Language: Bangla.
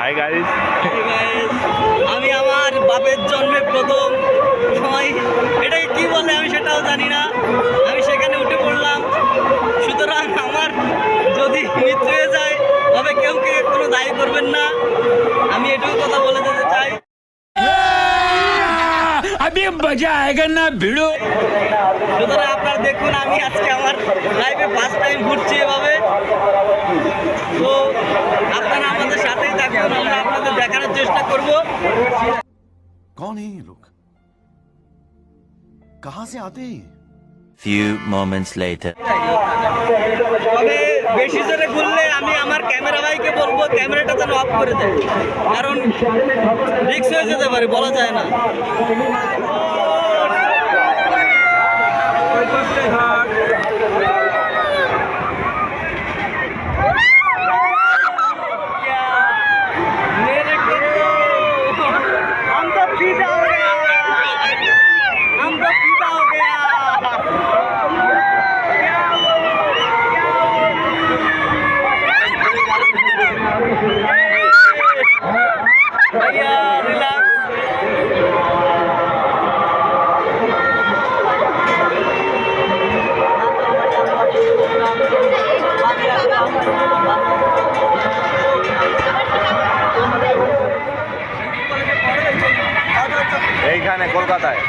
হাই গাইস আমি আমার বাপের জন্মে প্রথম। সময় এটাকে কি বলে আমি সেটাও জানি না। আমি সেখানে উঠে পড়লাম। সুতরাং আমার যদি মৃত্যু হয়ে যায় তবে কেউ কে কোনো দায়ী করবেন না। আমি এটুকু কথা বলে যেতে চাই। আমি মজা আয়গা না ভিড়ো। সুতরাং দেখুন আমি আজকে আমার লাইফে ফার্স্ট টাইম ঘুরছি এভাবে তো আপনারা আমাদের সাথেই থাকুন আমরা আপনাদের দেখানোর চেষ্টা করব कौन है ये लोग कहां से आते हैं ये? Few moments later. তবে বেশি জোরে ঘুরলে আমি আমার ক্যামেরা ভাইকে বলবো ক্যামেরাটা যেন অফ করে দেয় কারণ রিক্স হয়ে যেতে পারে বলা যায় না এখানে কলকাতায়।